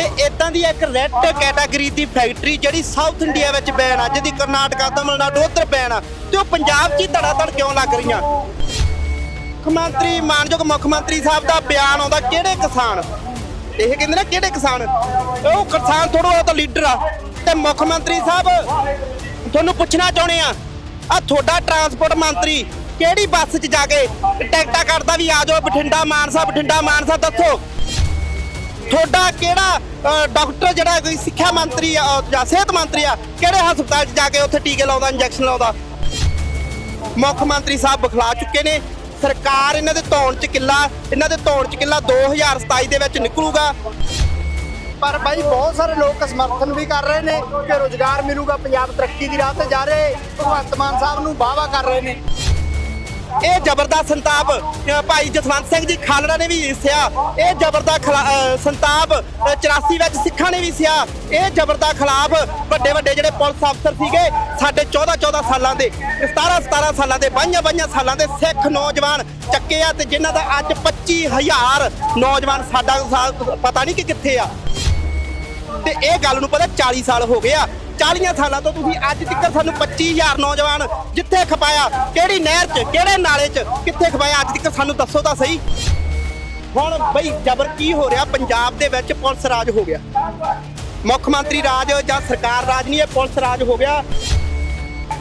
ਤੇ ਇਦਾਂ ਦੀ ਇੱਕ ਰੈੱਡ ਕੈਟਾਗਰੀ ਦੀ ਫੈਕਟਰੀ ਜਿਹੜੀ ਸਾਊਥ ਇੰਡੀਆ ਵਿੱਚ ਬੈਨ ਆ, ਜਿਹਦੀ ਕਰਨਾਟਕਾ, ਤਮਿਲਨਾਡੂ ਉੱਧਰ ਬੈਨ ਆ ਤੇ ਉਹ ਪੰਜਾਬ 'ਚ ਹੀ ਧੜਾ ਕਿਉਂ ਲੱਗ ਰਹੀਆਂ? ਮੁੱਖ ਮੰਤਰੀ ਮਾਨਯੋਗ ਮੁੱਖ ਮੰਤਰੀ ਸਾਹਿਬ ਦਾ ਬਿਆਨ ਆਉਂਦਾ, ਕਿਹੜੇ ਕਿਸਾਨ? ਇਹ ਕਹਿੰਦੇ ਨੇ ਕਿਹੜੇ ਕਿਸਾਨ? ਉਹ ਕਿਸਾਨ ਥੋੜੋ ਉਹ ਤਾਂ ਲੀਡਰ ਆ। ਤੇ ਮੁੱਖ ਮੰਤਰੀ ਸਾਹਿਬ, ਤੁਹਾਨੂੰ ਪੁੱਛਣਾ ਚਾਹੁੰਦੇ ਆ ਆ ਤੁਹਾਡਾ ਟਰਾਂਸਪੋਰਟ ਮੰਤਰੀ ਕਿਹੜੀ ਬੱਸ 'ਚ ਜਾ ਕੇ ਟਿਕਟਾਂ ਕੱਟਦਾ ਵੀ ਆ ਜਾਓ, ਬਠਿੰਡਾ ਮਾਨਸਾ ਬਠਿੰਡਾ ਮਾਨਸਾ ਦੱਸੋ। ਤੁਹਾਡਾ ਕਿਹੜਾ ਡਾਕਟਰ ਜਿਹੜਾ ਕੋਈ ਸਿੱਖਿਆ ਮੰਤਰੀ ਆ ਜਾਂ ਸਿਹਤ ਮੰਤਰੀ ਆ, ਕਿਹੜੇ ਹਸਪਤਾਲ 'ਚ ਜਾ ਕੇ ਉੱਥੇ ਟੀਕੇ ਲਾਉਂਦਾ ਇੰਜੈਕਸ਼ਨ ਲਾਉਂਦਾ? ਮੁੱਖ ਮੰਤਰੀ ਸਾਹਿਬ ਬਖਲਾ ਚੁੱਕੇ ਨੇ। ਸਰਕਾਰ ਇਹਨਾਂ ਦੇ ਧੌਣ 'ਚ ਕਿੱਲਾ, ਇਹਨਾਂ ਦੇ ਧੌਣ 'ਚ ਕਿੱਲਾ 2027 ਦੇ ਵਿੱਚ ਨਿਕਲੂਗਾ। ਪਰ ਬਾਈ, ਬਹੁਤ ਸਾਰੇ ਲੋਕ ਸਮਰਥਨ ਵੀ ਕਰ ਰਹੇ ਨੇ ਕਿ ਰੋਜ਼ਗਾਰ ਮਿਲੂਗਾ, ਪੰਜਾਬ ਤਰੱਕੀ ਦੀ ਰਾਹ ਤੇ ਜਾ ਰਹੇ। ਭਗਵੰਤ ਮਾਨ ਸਾਹਿਬ ਨੂੰ ਵਾਅਵਾ ਕਰ ਰਹੇ ਨੇ। ਇਹ ਜ਼ਬਰਦਸਤ ਸੰਤਾਪ ਭਾਈ ਜਸਵੰਤ ਸਿੰਘ ਜੀ ਖਾਲੜਾ ਨੇ ਵੀ ਹਿੱਸਿਆ ਇਹ ਜ਼ਬਰਦਸਤ ਖਿਲਾ- ਸੰਤਾਪ ਅ, 84 ਵਿੱਚ ਸਿੱਖਾਂ ਨੇ ਵੀ ਸਿਆ। ਇਹ ਜ਼ਬਰਦਸਤ ਖਿਲਾਫ ਵੱਡੇ ਵੱਡੇ ਜਿਹੜੇ ਪੁਲਿਸ ਅਫਸਰ ਸੀਗੇ ਸਾਡੇ 14 14 ਸਾਲਾਂ ਦੇ 17 17 ਸਾਲਾਂ ਦੇ 22 22 ਸਾਲਾਂ ਦੇ ਸਿੱਖ ਨੌਜਵਾਨ ਚੱਕੇ ਆ ਤੇ ਜਿਨ੍ਹਾਂ ਦਾ ਅੱਜ 25000 ਨੌਜਵਾਨ ਸਾਡਾ ਪਤਾ ਨਹੀਂ ਕਿ ਕਿੱਥੇ ਆ। ਤੇ ਇਹ ਗੱਲ ਨੂੰ ਪਤਾ 40 ਸਾਲ ਹੋ ਗਏ ਆ। 40 ਸਾਲਾਂ ਤੋਂ ਤੁਸੀਂ ਅੱਜ ਤੱਕ ਸਾਨੂੰ 25000 ਨੌਜਵਾਨ ਜਿੱਥੇ ਖਪਾਇਆ, ਕਿਹੜੀ ਨਹਿਰ 'ਚ, ਕਿਹੜੇ ਨਾਲੇ 'ਚ, ਕਿੱਥੇ ਖਪਾਇਆ, ਅੱਜ ਤੱਕ ਸਾਨੂੰ ਦੱਸੋ ਤਾਂ ਸਹੀ। ਹੁਣ ਬਈ ਜ਼ਬਰ ਕੀ ਹੋ ਰਿਹਾ, ਪੰਜਾਬ ਦੇ ਵਿੱਚ ਪੁਲਿਸ ਰਾਜ ਹੋ ਗਿਆ। ਮੁੱਖ ਮੰਤਰੀ ਰਾਜ ਜਾਂ ਸਰਕਾਰ ਰਾਜ ਨਹੀਂ, ਇਹ ਪੁਲਿਸ ਰਾਜ ਹੋ ਗਿਆ।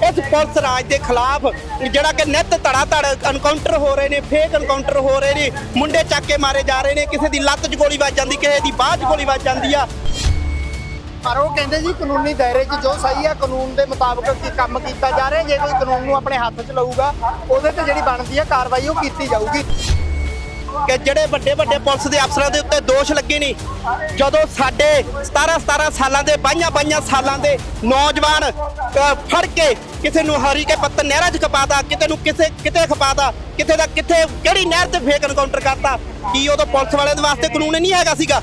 ਇਸ ਪੁਲਿਸ ਰਾਜ ਦੇ ਖਿਲਾਫ ਜਿਹੜਾ ਕਿ ਨਿੱਤ ਧੜਾ ਧੜ ਐਨਕਾਊਂਟਰ ਹੋ ਰਹੇ ਨੇ ਫੇਕ ਐਨਕਾਊਂਟਰ ਹੋ ਰਹੇ ਨੇ, ਮੁੰਡੇ ਚੱਕ ਕੇ ਮਾਰੇ ਜਾ ਰਹੇ ਨੇ, ਕਿਸੇ ਦੀ ਲੱਤ 'ਚ ਗੋਲੀ ਵੱਜ ਜਾਂਦੀ, ਕਿਸੇ ਦੀ ਬਾਹ 'ਚ ਗੋਲੀ ਵੱਜ ਜਾਂਦੀ ਆ। ਪਰ ਉਹ ਕਹਿੰਦੇ ਜੀ ਕਾਨੂੰਨੀ ਦਾਇਰੇ 'ਚ ਜੋ ਸਹੀ ਹੈ ਕਾਨੂੰਨ ਦੇ ਮੁਤਾਬਕ ਕੀ ਕੰਮ ਕੀਤਾ ਜਾ ਰਿਹਾ, ਜੇ ਕੋਈ ਕਾਨੂੰਨ ਨੂੰ ਆਪਣੇ ਹੱਥ 'ਚ ਲਊਗਾ, ਉਹਦੇ ਤੇ ਜਿਹੜੀ ਬਣਦੀ ਹੈ ਕਾਰਵਾਈ ਉਹ ਕੀਤੀ ਜਾਊਗੀ। ਕਿ ਜਿਹੜੇ ਵੱਡੇ ਵੱਡੇ ਪੁਲਿਸ ਦੇ ਅਫਸਰਾਂ ਦੇ ਉੱਤੇ ਦੋਸ਼ ਲੱਗੇ ਨੇ, ਜਦੋਂ ਸਾਡੇ 17 17 ਸਾਲਾਂ ਦੇ 22 22 ਸਾਲਾਂ ਦੇ ਨੌਜਵਾਨ ਫੜ ਕੇ ਕਿਸੇ ਨੂੰ ਹਰੀ ਕੇ ਪੱਤਨ ਨਹਿਰਾਂ 'ਚ ਖਪਾਤਾ, ਕਿਤੇ ਨੂੰ ਕਿਸੇ, ਕਿਤੇ ਖਪਾਤਾ, ਕਿਤੇ ਦਾ ਕਿੱਥੇ, ਕਿਹੜੀ ਨਹਿਰ ਤੇ ਫੇਕ ਐਨਕਾਊਂਟਰ ਕਰਤਾ, ਕੀ ਉਦੋਂ ਪੁਲਿਸ ਵਾਲਿਆਂ ਦੇ ਵਾਸਤੇ ਕਾਨੂੰਨ ਨਹੀਂ ਹੈਗਾ ਸੀਗਾ?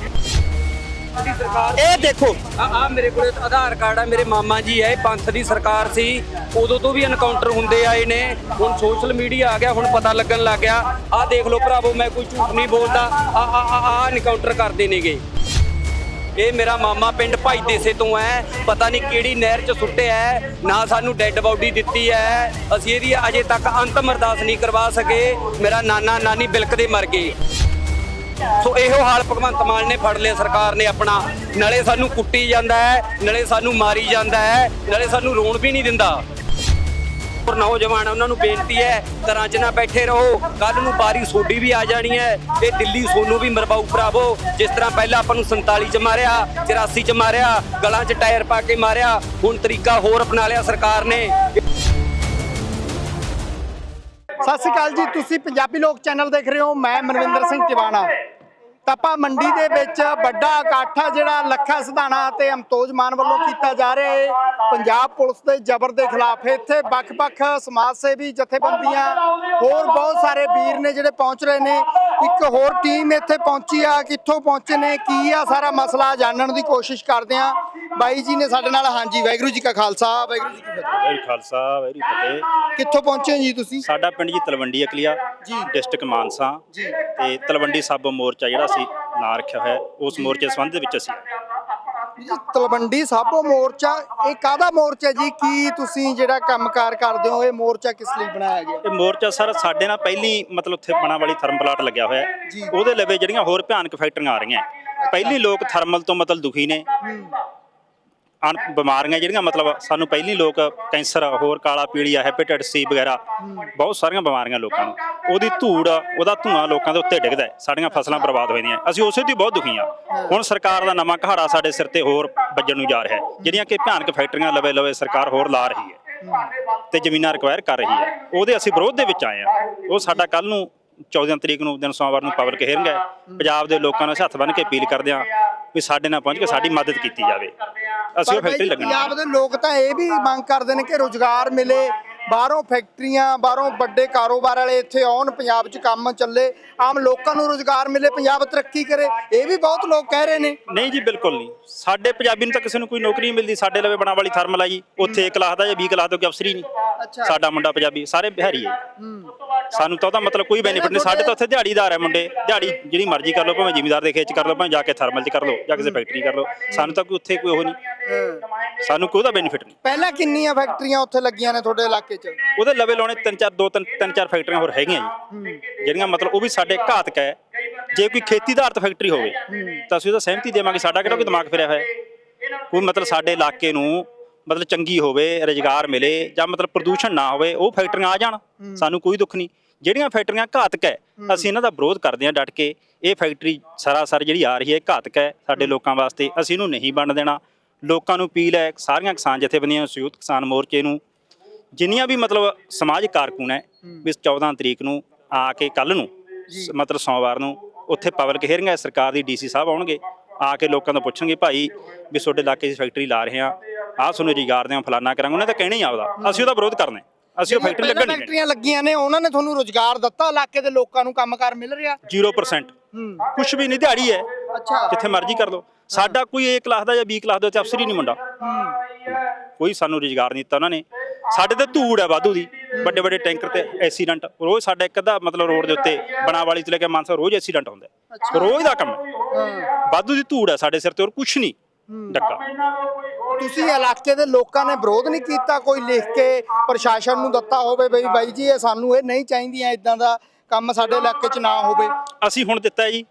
ਸਰਕਾਰ ਇਹ ਦੇਖੋ। ਆ ਮੇਰੇ ਕੋਲੇ ਆਧਾਰ ਕਾਰਡ ਆ, ਮੇਰੇ ਮਾਮਾ ਜੀ ਹੈ ਪੰਥ ਦੀ ਸਰਕਾਰ ਸੀ। ਉਦੋਂ ਤੋਂ ਵੀ ਐਨਕਾਊਂਟਰ ਹੁੰਦੇ ਆਏ ਨੇ। ਹੁਣ ਸੋਸ਼ਲ ਮੀਡੀਆ ਆ ਗਿਆ, ਹੁਣ ਪਤਾ ਲੱਗਣ ਲੱਗ ਗਿਆ। ਆ ਦੇਖ ਲਓ ਭਰਾਵੋ, ਮੈਂ ਕੋਈ ਝੂਠ ਨਹੀਂ ਬੋਲਦਾ। ਆ ਆ ਆ ਆ ਐਨਕਾਊਂਟਰ ਕਰਦੇ ਨੇਗੇ। ਇਹ ਮੇਰਾ ਮਾਮਾ ਪਿੰਡ ਭਾਈ ਦੇਸੇ ਤੋਂ ਹੈ। ਪਤਾ ਨਹੀਂ ਕਿਹੜੀ ਨਹਿਰ 'ਚ ਸੁੱਟਿਆ ਹੈ। ਨਾ ਸਾਨੂੰ ਡੈੱਡ ਬਾਡੀ ਦਿੱਤੀ ਹੈ। ਅਸੀਂ ਇਹਦੀ ਅਜੇ ਤੱਕ ਅੰਤਮ ਅਰਦਾਸ ਨਹੀਂ ਕਰਵਾ ਸਕੇ। ਮੇਰਾ ਨਾਨਾ ਨਾਨੀ ਬਿਲਕਦੇ ਮਰ ਗਏ। ਸੋ ਇਹੋ ਹਾਲ ਭਗਵੰਤ ਮਾਨ ਨੇ ਫੜ ਲਿਆ, ਸਰਕਾਰ ਨੇ ਆਪਣਾ। ਨਾਲੇ ਸਾਨੂੰ ਕੁੱਟੀ ਜਾਂਦਾ ਹੈ, ਨਾਲੇ ਸਾਨੂੰ ਮਾਰੀ ਜਾਂਦਾ ਹੈ, ਨਾਲੇ ਸਾਨੂੰ ਰੋਣ ਵੀ ਨਹੀਂ ਦਿੰਦਾ। ਪਰ ਨੌਜਵਾਨ, ਉਹਨਾਂ ਨੂੰ ਬੇਨਤੀ ਹੈ, ਘਰਾਂ 'ਚ ਨਾ ਬੈਠੇ ਰਹੋ। ਕੱਲ ਨੂੰ ਬਾਰੀ ਸੋਡੀ ਵੀ ਆ ਜਾਣੀ ਹੈ, ਤੇ ਦਿੱਲੀ ਸੋਨੂੰ ਵੀ ਮਰਵਾਉ ਭਰਾਵੋ। ਜਿਸ ਤਰ੍ਹਾਂ ਪਹਿਲਾਂ ਆਪਾਂ ਨੂੰ 47 'ਚ ਮਾਰਿਆ 84 'ਚ ਮਾਰਿਆ, ਗਲਾਂ 'ਚ ਟਾਇਰ ਪਾ ਕੇ ਮਾਰਿਆ, ਹੁਣ ਤਰੀਕਾ ਹੋਰ ਅਪਣਾ ਲਿਆ ਸਰਕਾਰ ਨੇ। ਸਤਿ ਸ਼੍ਰੀ ਅਕਾਲ ਜੀ, ਤੁਸੀਂ ਪੰਜਾਬੀ ਲੋਕ ਚੈਨਲ ਦੇਖ ਰਹੇ ਹੋ, ਮੈਂ ਮਨਵਿੰਦਰ ਸਿੰਘ ਟਿਵਾਣਾ ਤਪਾ ਮੰਡੀ ਦੇ ਵਿੱਚ ਵੱਡਾ ਇਕੱਠ ਆ ਜਿਹੜਾ ਲੱਖਾ ਸਿਧਾਣਾ ਤੇ ਅਮਤੋਜ ਮਾਨ ਵੱਲੋਂ ਕੀਤਾ ਜਾ ਰਿਹਾ ਹੈ ਪੰਜਾਬ ਪੁਲਿਸ ਦੇ ਜ਼ਬਰ ਦੇ ਖਿਲਾਫ ਇੱਥੇ ਵੱਖ-ਵੱਖ ਸਮਾਜ ਸੇਵੀ ਜਥੇਬੰਦੀਆਂ, ਹੋਰ ਬਹੁਤ ਸਾਰੇ ਵੀਰ ਨੇ ਜਿਹੜੇ ਪਹੁੰਚ ਰਹੇ ਨੇ। ਇੱਕ ਹੋਰ ਟੀਮ ਇੱਥੇ ਪਹੁੰਚੀ ਆ, ਕਿੱਥੋਂ ਪਹੁੰਚੇ ਨੇ, ਕੀ ਆ ਸਾਰਾ ਮਸਲਾ ਜਾਣਨ ਦੀ ਕੋਸ਼ਿਸ਼ ਕਰਦੇ ਆ। ਬਾਈ ਜੀ ਨੇ ਸਾਡੇ ਨਾਲ ਹਾਂਜੀ ਵਾਹਿਗੁਰੂ ਜੀ ਕਾ ਖਾਲਸਾ ਵਾਹਿਗੁਰੂ ਜੀ ਕੀ ਫਤਿਹ ਵੈਰੀ ਖਾਲਸਾ ਵੈਰੀ ਫਤਿਹ ਕਿੱਥੋਂ ਪਹੁੰਚੇ ਹੋ ਜੀ ਤੁਸੀਂ ਸਾਡਾ ਪਿੰਡ ਜੀ ਤਲਵੰਡੀ ਅਕਲੀਆ ਜੀ। ਡਿਸਟ੍ਰਿਕਟ ਮਾਨਸਾ ਜੀ। ਤੇ ਤਲਵੰਡੀ ਸਾਬੋ ਮੋਰਚਾ ਜਿਹੜਾ ਸੀ ਨਾਂ ਰੱਖਿਆ ਹੋਇਆ ਉਸ ਮੋਰਚੇ ਸੰਬੰਧ ਦੇ ਵਿੱਚ ਅਸੀਂ ਜੀ, ਤਲਵੰਡੀ ਸਾਬੋ ਮੋਰਚਾ ਇਹ ਕਾਹਦਾ ਮੋਰਚਾ ਜੀ ਕੀ ਤੁਸੀਂ ਜਿਹੜਾ ਕੰਮਕਾਰ ਕਰਦੇ ਹੋ ਇਹ ਮੋਰਚਾ ਕਿਸ ਲਈ ਬਣਾਇਆ ਗਿਆ ਇਹ ਮੋਰਚਾ ਸਰ ਸਾਡੇ ਨਾਲ ਪਹਿਲੀ ਮਤਲਬ ਉੱਥੇ ਬਣਾ ਵਾਲੀ ਥਰਮ ਪਲਾਟ ਲੱਗਿਆ ਹੋਇਆ ਹੈ। ਜੀ। ਉਹਦੇ ਲਵੇ ਜਿਹੜੀਆਂ ਹੋਰ ਭਿਆਨਕ ਫੈਕਟਰੀਆਂ ਆ ਰਹੀਆਂ ਹੈ। ਪਹਿਲੀ ਲੋਕ ਥਰਮਲ ਤੋਂ ਮਤਲਬ ਦੁਖੀ ਨੇ ਅਣ ਬਿਮਾਰੀਆਂ ਜਿਹੜੀਆਂ, ਮਤਲਬ ਸਾਨੂੰ ਪਹਿਲੀ ਲੋਕ ਕੈਂਸਰ, ਹੋਰ ਕਾਲਾ ਪੀਲੀਆ, ਹੈਪੇਟਾਈਟਸ ਸੀ ਵਗੈਰਾ, ਬਹੁਤ ਸਾਰੀਆਂ ਬਿਮਾਰੀਆਂ ਲੋਕਾਂ ਨੂੰ। ਉਹਦੀ ਧੂੜ, ਉਹਦਾ ਧੂਆਂ ਲੋਕਾਂ ਦੇ ਉੱਤੇ ਡਿੱਗਦਾ ਹੈ। ਸਾਡੀਆਂ ਫਸਲਾਂ ਬਰਬਾਦ ਹੋ ਜਾਂਦੀਆਂ ਅਸੀਂ ਉਸੇ ਦੀ ਬਹੁਤ ਦੁਖੀ ਹਾਂ। ਹੁਣ ਸਰਕਾਰ ਦਾ ਨਵਾਂ ਘਹਾੜਾ ਸਾਡੇ ਸਿਰ ਤੇ ਹੋਰ ਵੱਜਣ ਨੂੰ ਜਾ ਰਿਹਾ ਹੈ। ਜਿਹੜੀਆਂ ਕਿ ਭਿਆਨਕ ਫੈਕਟਰੀਆਂ ਲਵੇ ਲਵੇ ਸਰਕਾਰ ਹੋਰ ਲਾ ਰਹੀ ਹੈ ਤੇ ਜ਼ਮੀਨਾਂ ਰਿਕਵਾਇਰ ਕਰ ਰਹੀ ਹੈ। ਉਹਦੇ ਅਸੀਂ ਵਿਰੋਧ ਦੇ ਵਿੱਚ ਆਏ ਆ ਉਹ ਸਾਡਾ ਕੱਲ ਨੂੰ 14 ਤਰੀਕ ਨੂੰ ਦਿਨ ਸੋਮਵਾਰ ਨੂੰ ਪਬਲਿਕ ਹੀਅਰਿੰਗ ਹੈ। ਪੰਜਾਬ ਦੇ ਲੋਕਾਂ ਨੂੰ ਅਸੀਂ ਹੱਥ ਬੰਨ੍ਹ ਕੇ ਅਪੀਲ ਕਰਦੇ ਹਾਂ ਵੀ ਸਾਡੇ ਨਾਲ ਪਹੁੰਚ ਕੇ ਸਾਡੀ ਮਦਦ ਕੀਤੀ ਜਾਵੇ। ਅਸੀਂ ਉਹ ਫੈਕਟਰੀ ਲੱਗਣੀ। ਪੰਜਾਬ ਦੇ ਲੋਕ ਤਾਂ ਇਹ ਵੀ ਮੰਗ ਕਰਦੇ ਨੇ ਕਿ ਰੋਜ਼ਗਾਰ ਮਿਲੇ ਬਾਹਰੋਂ ਫੈਕਟਰੀਆਂ ਬਾਹਰੋਂ ਵੱਡੇ ਕਾਰੋਬਾਰ ਵਾਲੇ ਇੱਥੇ ਆਉਣ ਪੰਜਾਬ 'ਚ ਕੰਮ ਚੱਲੇ ਆਮ ਲੋਕਾਂ ਨੂੰ ਰੋਜ਼ਗਾਰ ਮਿਲੇ ਪੰਜਾਬ ਤਰੱਕੀ ਕਰੇ ਇਹ ਵੀ ਬਹੁਤ ਲੋਕ ਕਹਿ ਰਹੇ ਨੇ। ਨਹੀਂ ਜੀ ਬਿਲਕੁਲ ਨਹੀਂ। ਸਾਡੇ ਪੰਜਾਬੀ ਨੂੰ ਤਾਂ ਕਿਸੇ ਨੂੰ ਕੋਈ ਨੌਕਰੀ ਨਹੀਂ ਮਿਲਦੀ ਸਾਡੇ ਲਵੇ ਬਣਾ ਵਾਲੀ ਥਰਮਲ ਆ ਜੀ ਉੱਥੇ 1 ਲੱਖ ਦਾ ਜਾਂ 20 ਲੱਖ ਦਾ ਕੋਈ ਅਫਸਰ ਨਹੀਂ। ਅੱਛਾ। ਸਾਡਾ ਮੁੰਡਾ ਪੰਜਾਬੀ ਸਾਰੇ ਬਿਹਾਰੀ ਹੈ ਹੂੰ। ਸਾਨੂੰ ਤਾਂ ਉਹਦਾ ਮਤਲਬ ਕੋਈ ਬੈਨੀਫਿਟ ਨਹੀਂ। ਸਾਡੇ ਤਾਂ ਉੱਥੇ ਦਿਹਾੜੀਦਾਰ ਹੈ ਮੁੰਡੇ। ਦਿਹਾੜੀ ਜਿਹੜੀ ਮਰਜ਼ੀ ਕਰ ਲਓ ਭਾਵੇਂ ਜ਼ਿਮੀਦਾਰ ਦੇ ਖੇਤ ਚ ਕਰ ਲਓ ਭਾਵੇਂ ਜਾ ਕੇ ਥਰਮਲ ਚ ਕਰ ਲਓ ਜਾਂ ਕਿਸੇ ਫੈਕਟਰੀ ਕਰ ਲਓ। ਸਾਨੂੰ ਤਾਂ ਕੋਈ ਉੱਥੇ ਕੋਈ ਉਹ ਨਹੀਂ। ਸਾਨੂੰ ਕੋਈ ਉਹਦਾ ਬੈਨੀਫਿਟ ਨਹੀਂ। ਪਹਿਲਾਂ ਕਿੰਨੀਆਂ ਫੈਕਟਰੀਆਂ ਉੱਥੇ ਲੱਗੀਆਂ ਨੇ ਤੁਹਾਡੇ ਇਲਾਕੇ 'ਚ? ਉਹਦੇ ਲਵੇ ਲਾਉਣੇ ਤਿੰਨ ਚਾਰ ਦੋ ਤਿੰਨ ਤਿੰਨ ਚਾਰ ਫੈਕਟਰੀਆਂ ਹੋਰ ਹੈਗੀਆਂ ਜੀ। ਜਿਹੜੀਆਂ ਮਤਲਬ ਉਹ ਵੀ ਸਾਡੇ ਘਾਤਕ ਹੈ। ਜੇ ਕੋਈ ਖੇਤੀ ਆਧਾਰਿਤ ਫੈਕਟਰੀ ਹੋਵੇ ਤਾਂ ਅਸੀਂ ਉਹਦਾ ਸਹਿਮਤੀ ਦੇਵਾਂਗੇ। ਸਾਡਾ ਕਿਹੜਾ ਕੋਈ ਦਿਮਾਗ ਫਿਰਿਆ ਹੋਇਆ ਕੋਈ ਮਤਲਬ ਸਾਡੇ ਇਲਾਕੇ ਨੂੰ ਮਤਲਬ ਚੰਗੀ ਹੋਵੇ ਰੁਜ਼ਗਾਰ ਮਿਲੇ ਜਾਂ ਮਤਲਬ ਪ੍ਰਦੂਸ਼ਣ ਨਾ ਹੋਵੇ ਉਹ ਫੈਕਟਰੀਆਂ ਆ ਜਾਣ। ਸਾਨੂੰ ਕੋਈ ਦੁੱਖ ਨਹੀਂ। ਜਿਹੜੀਆਂ ਫੈਕਟਰੀਆਂ ਘਾਤਕ ਹੈ ਅਸੀਂ ਇਹਨਾਂ ਦਾ ਵਿਰੋਧ ਕਰਦੇ ਹਾਂ ਡਟ ਕੇ। ਇਹ ਫੈਕਟਰੀ ਸਰਾਸਰ ਜਿਹੜੀ ਆ ਰਹੀ ਹੈ ਘਾਤਕ ਹੈ। ਸਾਡੇ ਲੋਕਾਂ ਵਾਸਤੇ ਅਸੀਂ ਇਹਨੂੰ ਨਹੀਂ ਬਣ ਦੇਣਾ। ਲੋਕਾਂ ਨੂੰ ਅਪੀਲ ਹੈ ਸਾਰੀਆਂ ਕਿਸਾਨ ਜਥੇਬੰਦੀਆਂ ਸੰਯੁਕਤ ਕਿਸਾਨ ਮੋਰਚੇ ਨੂੰ ਜਿੰਨੀਆਂ ਵੀ ਮਤਲਬ ਸਮਾਜ ਕਾਰਕੁਨ ਹੈ ਵੀ 14 ਤਰੀਕ ਨੂੰ ਆ ਕੇ ਕੱਲ ਨੂੰ ਮਤਲਬ ਸੋਮਵਾਰ ਨੂੰ ਉੱਥੇ ਪਬਲਿਕ ਹੀਅਰਿੰਗ ਹੈ ਸਰਕਾਰ ਦੀ ਡੀਸੀ ਸਾਹਿਬ ਆਉਣਗੇ। ਆ ਕੇ ਲੋਕਾਂ ਤੋਂ ਪੁੱਛਣਗੇ ਭਾਈ ਵੀ ਤੁਹਾਡੇ ਇਲਾਕੇ 'ਚ ਫੈਕਟਰੀ ਲਾ ਰਹੇ ਆ ਆਹ ਤੁਹਾਨੂੰ ਰੁਜ਼ਗਾਰ ਦੇ ਫਲਾਨਾ ਕਰਾਂਗੇ ਉਹਨੇ ਤਾਂ ਕਹਿਣਾ ਹੀ ਆਪਦਾ। ਅਸੀਂ ਉਹਦਾ ਵਿਰੋਧ ਕਰਨਾ। ਅਸੀਂ ਉਹ ਫੈਕਟਰੀ ਲੱਗਣ ਨਹੀਂ ਫੈਕਟਰੀਆਂ ਲੱਗੀਆਂ ਨੇ ਉਹਨਾਂ ਨੇ ਤੁਹਾਨੂੰ ਰੋਜ਼ਗਾਰ ਦਿੱਤਾ ਇਲਾਕੇ ਦੇ ਲੋਕਾਂ ਨੂੰ ਕੰਮਕਾਰ ਮਿਲ ਰਿਹਾ। 0% ਹੂੰ। ਕੁਝ ਵੀ ਨਹੀਂ ਦਿਹਾੜੀ ਹੈ। ਅੱਛਾ। ਜਿੱਥੇ ਮਰਜ਼ੀ ਕਰ ਲਓ। ਸਾਡਾ ਕੋਈ A ਕਲਾਸ ਦਾ ਜਾਂ B ਕਲਾਸ ਦਾ ਤੇ ਅਫਸਰ ਹੀ ਨਹੀਂ ਮੁੰਡਾ। ਕੋਈ ਸਾਨੂੰ ਰੁਜ਼ਗਾਰ ਨਹੀਂ ਦਿੱਤਾ ਉਹਨਾਂ ਨੇ। ਸਾਡੇ ਤੇ ਧੂੜ ਹੈ ਵਾਧੂ ਦੀ। ਵੱਡੇ ਵੱਡੇ ਟੈਂਕਰ ਤੇ ਐਕਸੀਡੈਂਟ ਰੋਜ਼ ਸਾਡਾ ਇੱਕ ਅੱਧਾ ਮਤਲਬ ਰੋਡ ਦੇ ਉੱਤੇ ਬਣਾਵਾਲੀ ਤੋਂ ਲੈ ਕੇ ਮਾਨਸਾ ਰੋਜ਼ ਐਕਸੀਡੈਂਟ ਹੁੰਦਾ। ਰੋਜ਼ ਦਾ ਕੰਮ। ਵਾਧੂ ਦੀ ਧੂੜ ਹੈ ਸਾਡੇ ਸਿਰ ਤੇ ਹੋਰ ਕੁਝ ਨਹੀਂ। ਡੱਕਾ। ਤੁਸੀਂ ਇਲਾਕੇ ਦੇ ਲੋਕਾਂ ਨੇ ਵਿਰੋਧ ਨਹੀਂ ਕੀਤਾ ਕੋਈ ਲਿਖ ਕੇ ਪ੍ਰਸ਼ਾਸਨ ਨੂੰ ਦਿੱਤਾ ਹੋਵੇ ਬਈ ਬਾਈ ਜੀ ਇਹ ਸਾਨੂੰ ਇਹ ਨਹੀਂ ਚਾਹੀਦੀਆਂ ਇਦਾਂ ਦਾ ਕੰਮ ਸਾਡੇ ਇਲਾਕੇ 'ਚ ਨਾ ਹੋਵੇ। ਅਸੀਂ ਹੁਣ ਦਿੱਤਾ ਜੀ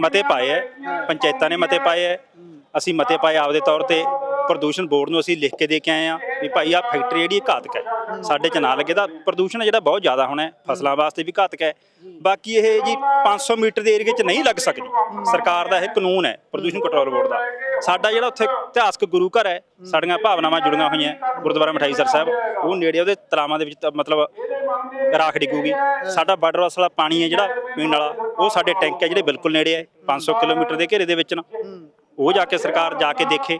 ਮਤੇ ਪਾਏ ਹੈ ਪੰਚਾਇਤਾਂ ਨੇ ਮਤੇ ਪਾਏ ਹੈ ਅਸੀਂ ਮਤੇ ਪਾਏ ਆਪਦੇ ਤੌਰ ਤੇ। ਪ੍ਰਦੂਸ਼ਣ ਬੋਰਡ ਨੂੰ ਅਸੀਂ ਲਿਖ ਕੇ ਦੇ ਕੇ ਆਏ ਆ ਵੀ ਭਾਈ ਆ ਫੈਕਟਰੀ ਜਿਹੜੀ ਇਹ ਘਾਤਕ ਹੈ। ਸਾਡੇ ਚ ਨਾ ਲੱਗੇ ਤਾਂ ਪ੍ਰਦੂਸ਼ਣ ਜਿਹੜਾ ਬਹੁਤ ਜ਼ਿਆਦਾ ਹੋਣਾ ਹੈ। ਫਸਲਾਂ ਵਾਸਤੇ ਵੀ ਘਾਤਕ ਹੈ। ਬਾਕੀ ਇਹ ਜੀ 500 ਮੀਟਰ ਦੇ ਏਰੀਏ ਚ ਨਹੀਂ ਲੱਗ ਸਕਦੀ। ਸਰਕਾਰ ਦਾ ਇਹ ਕਾਨੂੰਨ ਹੈ ਪ੍ਰਦੂਸ਼ਣ ਕੰਟਰੋਲ ਬੋਰਡ ਦਾ। ਸਾਡਾ ਜਿਹੜਾ ਉੱਥੇ ਇਤਿਹਾਸਕ ਗੁਰੂ ਘਰ ਹੈ, ਸਾਡੀਆਂ ਭਾਵਨਾਵਾਂ ਜੁੜੀਆਂ ਹੋਈਆਂ ਗੁਰਦੁਆਰਾ ਮਠਾਈ ਸਰ ਸਾਹਿਬ, ਉਹ ਨੇੜੇ ਉਹਦੇ ਤਲਾਵਾਂ ਦੇ ਵਿੱਚ ਤਾਂ ਮਤਲਬ ਰਾਖ ਡਿੱਗੂਗੀ। ਸਾਡਾ ਬਾਰਡਰ ਵਾਸ ਵਾਲਾ ਪਾਣੀ ਹੈ ਜਿਹੜਾ ਪੀਣ ਵਾਲਾ, ਉਹ ਸਾਡੇ ਟੈਂਕ ਹੈ ਜਿਹੜੇ ਬਿਲਕੁਲ ਨੇੜੇ ਹੈ। 500 ਕਿਲੋਮੀਟਰ ਦੇ ਘੇਰੇ ਦੇ ਵਿੱਚ ਨਾ। ਉਹ ਜਾ ਕੇ ਸਰਕਾਰ ਜਾ ਕੇ ਦੇਖੇ।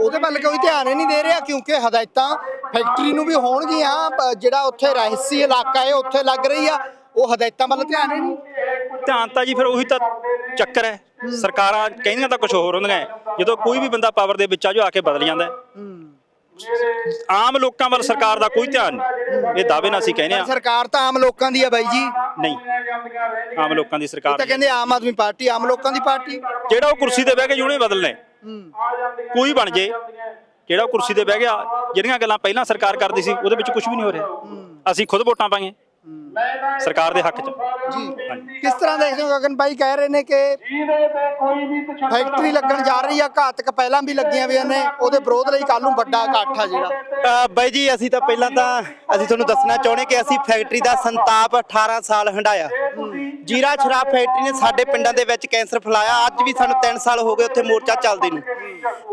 ਉਹਦੇ ਵੱਲ ਕੋਈ ਧਿਆਨ ਹੀ ਨਹੀਂ ਦੇ ਰਿਹਾ ਕਿਉਂਕਿ ਹਦਾਇਤਾਂ ਫੈਕਟਰੀ ਨੂੰ ਵੀ ਹੋਣਗੀਆਂ ਜਿਹੜਾ ਉੱਥੇ ਰਹਿਸੀ ਇਲਾਕਾ ਹੈ ਉੱਥੇ ਲੱਗ ਰਹੀ ਆ ਉਹ ਹਦਾਇਤਾਂ ਵੱਲ ਧਿਆਨ ਹੀ ਨਹੀਂ। ਧਿਆਨ ਤਾਂ ਜੀ ਫਿਰ ਉਹੀ ਤਾਂ ਚੱਕਰ ਹੈ। ਸਰਕਾਰਾਂ ਕਹਿੰਦੀਆਂ ਤਾਂ ਕੁਝ ਹੋਰ ਹੁੰਦੀਆਂ। ਜਦੋਂ ਕੋਈ ਵੀ ਬੰਦਾ ਪਾਵਰ ਦੇ ਵਿੱਚ ਆ ਜੋ ਆ ਕੇ ਬਦਲ ਜਾਂਦਾ। ਆਮ ਲੋਕਾਂ ਵੱਲ ਸਰਕਾਰ ਦਾ ਕੋਈ ਧਿਆਨ ਨਹੀਂ। ਇਹ ਦਾਅਵੇ ਨਾਲ ਅਸੀਂ ਕਹਿੰਦੇ ਆ ਸਰਕਾਰ ਤਾਂ ਆਮ ਲੋਕਾਂ ਦੀ ਆ ਬਾਈ ਜੀ। ਨਹੀਂ। ਆਮ ਲੋਕਾਂ ਦੀ ਸਰਕਾਰ ਤਾਂ ਕਹਿੰਦੇ ਆਮ ਆਦਮੀ ਪਾਰਟੀ ਆਮ ਲੋਕਾਂ ਦੀ ਪਾਰਟੀ। ਜਿਹੜਾ ਉਹ ਕੁਰਸੀ ਤੇ ਬਹਿ ਕੇ ਜਿਹਨੇ ਬਦਲਨੇ। ਕੋਈ ਬਣ ਜੇ। ਜਿਹੜਾ ਕੁਰਸੀ ਤੇ ਬਹਿ ਗਿਆ ਜਿਹੜੀਆਂ ਗੱਲਾਂ ਪਹਿਲਾਂ ਸਰਕਾਰ ਕਰਦੀ ਸੀ ਉਹਦੇ ਵਿੱਚ ਕੁਝ ਵੀ ਨਹੀਂ ਹੋ ਰਿਹਾ। ਅਸੀਂ ਖੁਦ ਵੋਟਾਂ ਪਾਈਆਂ। ਸਰਕਾਰ ਦੇ ਹੱਕ 'ਚ। ਜੀ। ਕਿਸ ਤਰ੍ਹਾਂ ਦੇਖਦੇ ਹੋ ਗਗਨ ਬਾਈ ਕਹਿ ਰਹੇ ਨੇ ਕਿ ਫੈਕਟਰੀ ਲੱਗਣ ਜਾ ਰਹੀ ਆ ਘਾਤਕ ਪਹਿਲਾਂ ਵੀ ਲੱਗੀਆਂ ਹੋਈਆਂ ਨੇ ਉਹਦੇ ਵਿਰੋਧ ਲਈ ਕੱਲ ਨੂੰ ਵੱਡਾ ਇਕੱਠ ਆ ਜਿਹੜਾ। ਬਾਈ ਜੀ ਅਸੀਂ ਤਾਂ ਪਹਿਲਾਂ ਤਾਂ ਅਸੀਂ ਤੁਹਾਨੂੰ ਦੱਸਣਾ ਚਾਹੁੰਦੇ ਕਿ ਅਸੀਂ ਫੈਕਟਰੀ ਦਾ ਸੰਤਾਪ 18 ਸਾਲ ਹੰਡਾਇਆ ਜੀਰਾ ਸ਼ਰਾਬ ਫੈਕਟਰੀ ਨੇ ਸਾਡੇ ਪਿੰਡਾਂ ਦੇ ਵਿੱਚ ਕੈਂਸਰ ਫੈਲਾਇਆ। ਅੱਜ ਵੀ ਸਾਨੂੰ 3 ਸਾਲ ਹੋ ਗਏ ਉੱਥੇ ਮੋਰਚਾ ਚੱਲਦੇ ਨੂੰ।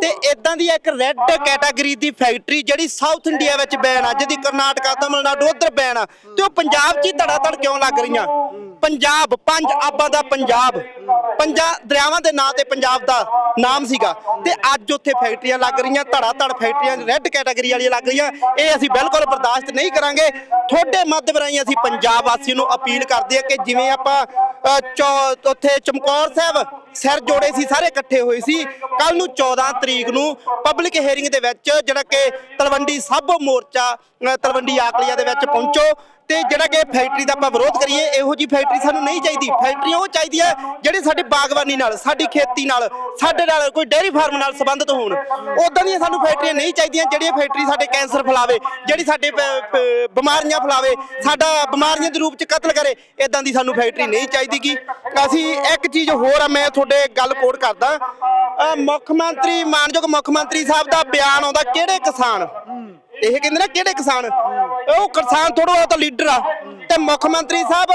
ਤੇ ਇਦਾਂ ਦੀ ਇੱਕ ਰੈੱਡ ਕੈਟਾਗਰੀ ਦੀ ਫੈਕਟਰੀ ਜਿਹੜੀ ਸਾਊਥ ਇੰਡੀਆ ਵਿੱਚ ਬੈਨ ਆ, ਜਿਹਦੀ ਕਰਨਾਟਕਾ, ਤਮਿਲਨਾਡੂ ਉਧਰ ਬੈਨ ਆ, ਤੇ ਉਹ ਪੰਜਾਬ 'ਚ ਹੀ ਧੜਾ ਧੜ ਕਿਉਂ ਲੱਗ ਰਹੀਆਂ? ਪੰਜਾਬ, ਪੰਜ ਆਬਾਂ ਦਾ ਪੰਜਾਬ। ਪੰਜਾਂ ਦਰਿਆਵਾਂ ਦੇ ਨਾਂ ਤੇ ਪੰਜਾਬ ਦਾ ਨਾਮ ਸੀਗਾ। ਤੇ ਅੱਜ ਉੱਥੇ ਫੈਕਟਰੀਆਂ ਲੱਗ ਰਹੀਆਂ ਧੜਾ ਧੜ ਫੈਕਟਰੀਆਂ ਰੈੱਡ ਕੈਟਾਗਰੀ ਵਾਲੀਆਂ ਲੱਗ ਰਹੀਆਂ। ਇਹ ਅਸੀਂ ਬਿਲਕੁਲ ਬਰਦਾਸ਼ਤ ਨਹੀਂ ਕਰਾਂਗੇ। ਤੁਹਾਡੇ ਮਾਧਿਅਮ ਰਾਹੀਂ ਅਸੀਂ ਪੰਜਾਬ ਵਾਸੀਆਂ ਨੂੰ ਅਪੀਲ ਕਰਦੇ ਹਾਂ ਕਿ ਜਿਵੇਂ ਆਪਾਂ ਚੌ- ਉੱਥੇ ਚਮਕੌਰ ਸਾਹਿਬ ਸਿਰ ਜੋੜੇ ਸੀ, ਸਾਰੇ ਇਕੱਠੇ ਹੋਏ ਸੀ। ਕੱਲ ਨੂੰ 14 ਤਰੀਕ ਨੂੰ ਪਬਲਿਕ ਹੀਅਰਿੰਗ ਦੇ ਵਿੱਚ ਜਿਹੜਾ ਕਿ ਤਲਵੰਡੀ ਸਾਬੋ ਮੋਰਚਾ ਤਲਵੰਡੀ ਆਕਲੀਆ ਦੇ ਵਿੱਚ ਪਹੁੰਚੋ ਤੇ ਜਿਹੜਾ ਕਿ ਫੈਕਟਰੀ ਦਾ ਆਪਾਂ ਵਿਰੋਧ ਕਰੀਏ, ਇਹੋ ਜੀ ਫੈਕਟਰੀ ਸਾਨੂੰ ਨਹੀਂ ਚਾਹੀਦੀ। ਫੈਕਟਰੀ ਉਹ ਚਾਹੀਦੀ ਹੈ ਜਿਹੜੀ ਸਾਡੀ ਬਾਗਬਾਨੀ ਨਾਲ, ਸਾਡੀ ਖੇਤੀ ਨਾਲ, ਸਾਡੇ ਨਾਲ ਕੋਈ ਡੇਅਰੀ ਫਾਰਮ ਨਾਲ ਸੰਬੰਧਿਤ ਹੋਣ। ਉਦਾਂ ਦੀਆਂ ਸਾਨੂੰ ਫੈਕਟਰੀਆਂ ਨਹੀਂ ਚਾਹੀਦੀਆਂ ਜਿਹੜੀਆਂ ਫੈਕਟਰੀ ਸਾਡੇ ਕੈਂਸਰ ਫੈਲਾਵੇ, ਜਿਹੜੀ ਸਾਡੇ ਬਿਮਾਰੀਆਂ ਫੈਲਾਵੇ, ਸਾਡਾ ਬਿਮਾਰੀਆਂ ਦੇ ਰੂਪ ਚ ਕਤਲ ਕਰੇ। ਇਦਾਂ ਦੀ ਸਾਨੂੰ ਫੈਕਟਰੀ ਨਹੀਂ ਚਾਹੀਦੀ ਕਿ ਅਸੀਂ ਇੱਕ ਚੀਜ਼ ਹੋਰ ਆ, ਮੈਂ ਤੁਹਾਡੇ ਗੱਲ ਕੋਟ ਕਰਦਾ। ਮੁੱਖ ਮੰਤਰੀ, ਮਾਨਯੋਗ ਮੁੱਖ ਮੰਤਰੀ ਸਾਹਿਬ ਦਾ ਬਿਆਨ ਆਉਂਦਾ, ਕਿਹੜੇ ਕਿਸਾਨ? ਇਹ ਕਹਿੰਦੇ ਨਾ ਕਿਹੜੇ ਕਿਸਾਨ? ਉਹ ਕਿਸਾਨ ਥੋੜਾ ਉਹ ਤਾਂ ਲੀਡਰ ਆ। ਤੇ ਮੁੱਖ ਮੰਤਰੀ ਸਾਹਿਬ,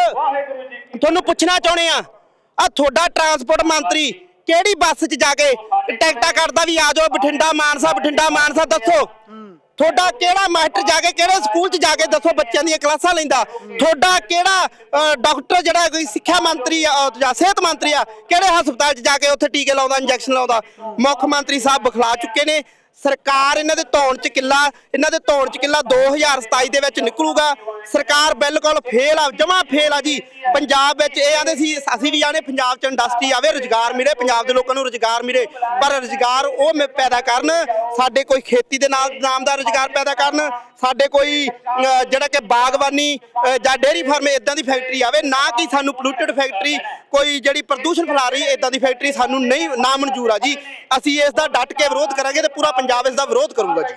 ਤੁਹਾਨੂੰ ਪੁੱਛਣਾ ਚਾਹੁੰਦੇ ਆ ਆ ਤੁਹਾਡਾ ਟਰਾਂਸਪੋਰਟ ਮੰਤਰੀ ਕਿਹੜੀ ਬੱਸ 'ਚ ਜਾ ਕੇ ਟਿਕਟਾਂ ਕੱਟਦਾ ਵੀ ਆ ਜਾਓ ਬਠਿੰਡਾ ਮਾਨਸਾ ਬਠਿੰਡਾ ਮਾਨਸਾ, ਦੱਸੋ। ਤੁਹਾਡਾ ਕਿਹੜਾ ਮਾਸਟਰ ਜਾ ਕੇ ਕਿਹੜੇ ਸਕੂਲ 'ਚ ਜਾ ਕੇ ਦੱਸੋ ਬੱਚਿਆਂ ਦੀਆਂ ਕਲਾਸਾਂ ਲੈਂਦਾ? ਤੁਹਾਡਾ ਕਿਹੜਾ ਡਾਕਟਰ ਜਿਹੜਾ ਕੋਈ ਸਿੱਖਿਆ ਮੰਤਰੀ ਆ ਜਾਂ ਸਿਹਤ ਮੰਤਰੀ ਆ, ਕਿਹੜੇ ਹਸਪਤਾਲ 'ਚ ਜਾ ਕੇ ਉੱਥੇ ਟੀਕੇ ਲਾਉਂਦਾ, ਇੰਜੈਕਸ਼ਨ ਲਾਉਂਦਾ? ਮੁੱਖ ਮੰਤਰੀ ਸਾਹਿਬ ਬਖਲਾ ਚੁੱਕੇ ਨੇ। ਸਰਕਾਰ ਇਹਨਾਂ ਦੇ ਧੌਣ 'ਚ ਕਿੱਲਾ, ਇਹਨਾਂ ਦੇ ਧੌਣ 'ਚ ਕਿੱਲਾ 2027 ਦੇ ਵਿੱਚ ਨਿਕਲੂਗਾ। ਸਰਕਾਰ ਬਿਲਕੁਲ ਫੇਲ ਆ, ਜਮਾ ਫੇਲ ਆ ਜੀ। ਪੰਜਾਬ ਵਿੱਚ ਇਹ ਆਂਦੇ ਸੀ, ਅਸੀਂ ਵੀ ਆਨੇ ਪੰਜਾਬ 'ਚ ਇੰਡਸਟਰੀ ਆਵੇ, ਰੁਜ਼ਗਾਰ ਮਿਲੇ, ਪੰਜਾਬ ਦੇ ਲੋਕਾਂ ਨੂੰ ਰੁਜ਼ਗਾਰ ਮਿਲੇ। ਪਰ ਰੁਜ਼ਗਾਰ ਉਹ ਮ- ਪੈਦਾ ਕਰਨ, ਸਾਡੇ ਕੋਈ ਖੇਤੀ ਦੇ ਨਾਲ ਨਾਮ ਦਾ ਰੁਜ਼ਗਾਰ ਪੈਦਾ ਕਰਨ, ਸਾਡੇ ਕੋਈ ਜਿਹੜਾ ਕਿ ਬਾਗਬਾਨੀ ਜਾਂ ਡੇਅਰੀ ਫਾਰਮ ਇਦਾਂ ਦੀ ਫੈਕਟਰੀ ਆਵੇ, ਨਾ ਕਿ ਸਾਨੂੰ ਪੋਲੂਟਡ ਫੈਕਟਰੀ, ਕੋਈ ਜਿਹੜੀ ਪ੍ਰਦੂਸ਼ਣ ਫੈਲਾ ਰਹੀ ਇਦਾਂ ਦੀ ਫੈਕਟਰੀ ਸਾਨੂੰ ਨਹੀਂ, ਨਾ ਮਨਜ਼ੂਰ ਆ ਜੀ। ਅਸੀਂ ਇਸ ਦਾ ਡਟ ਕੇ ਵਿਰੋਧ ਕਰਾਂਗੇ ਤੇ ਪੂਰਾ ਪੰਜਾਬ ਇਸ ਦਾ ਵਿਰੋਧ ਕਰੂਗਾ ਜੀ।